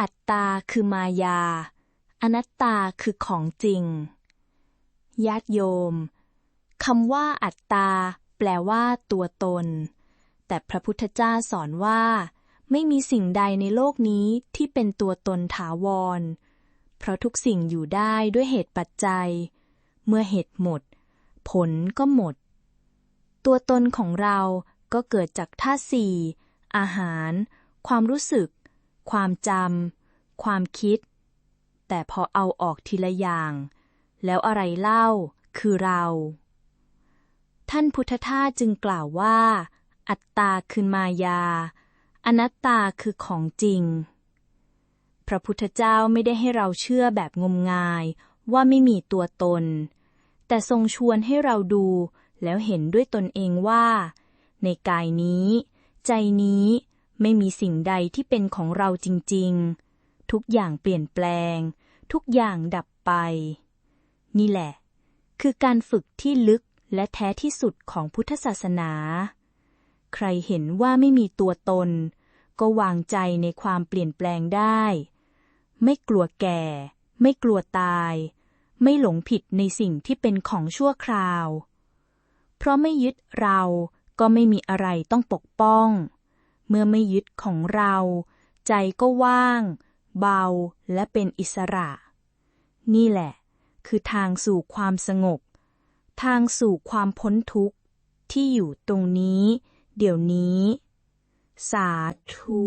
อัตตาคือมายา อนัตตาคือของจริง ญาติโยมคำว่าอัตตา แปลว่า ตัวตน แต่พระพุทธเจ้าสอนว่า ไม่มีสิ่งใดในโลกนี้ที่เป็นตัวตนถาวร เพราะทุกสิ่งอยู่ได้ด้วยเหตุปัจจัย เมื่อเหตุหมด ผลก็หมด ตัวตนของเราก็เกิดจากธาสี่อาหาร ความรู้สึก ความจำความคิด แต่พอเอาออกทีละอย่าง แล้วอะไรเล่าคือเรา ท่านพุทธทาสจึงกล่าวว่า อัตตาคือมายา อนัตตาคือของจริง พระพุทธเจ้าไม่ได้ให้เราเชื่อแบบงมงายว่าไม่มีตัวตน แต่ทรงชวนให้เราดูแล้วเห็นด้วยตนเองว่า ในกายนี้ ใจนี้ ไม่มีสิ่งใดที่เป็นของเราจริงๆ ทุกอย่างเปลี่ยนแปลง ทุกอย่างดับไป นี่แหละ คือการฝึกที่ลึกและแท้ที่สุดของพุทธศาสนา ใครเห็นว่าไม่มีตัวตน ก็วางใจในความเปลี่ยนแปลงได้ ไม่กลัวแก่ ไม่กลัวตาย ไม่หลงผิดในสิ่งที่เป็นของชั่วคราว เพราะไม่ยึดเราก็ไม่มีอะไรต้องปกป้อง เมื่อไม่ยึดของเรา ใจก็ว่าง เบาและเป็นอิสระ นี่แหละ คือทางสู่ความสงบ ทางสู่ความพ้นทุกข์ที่อยู่ตรงนี้ เดี๋ยวนี้ สาธุ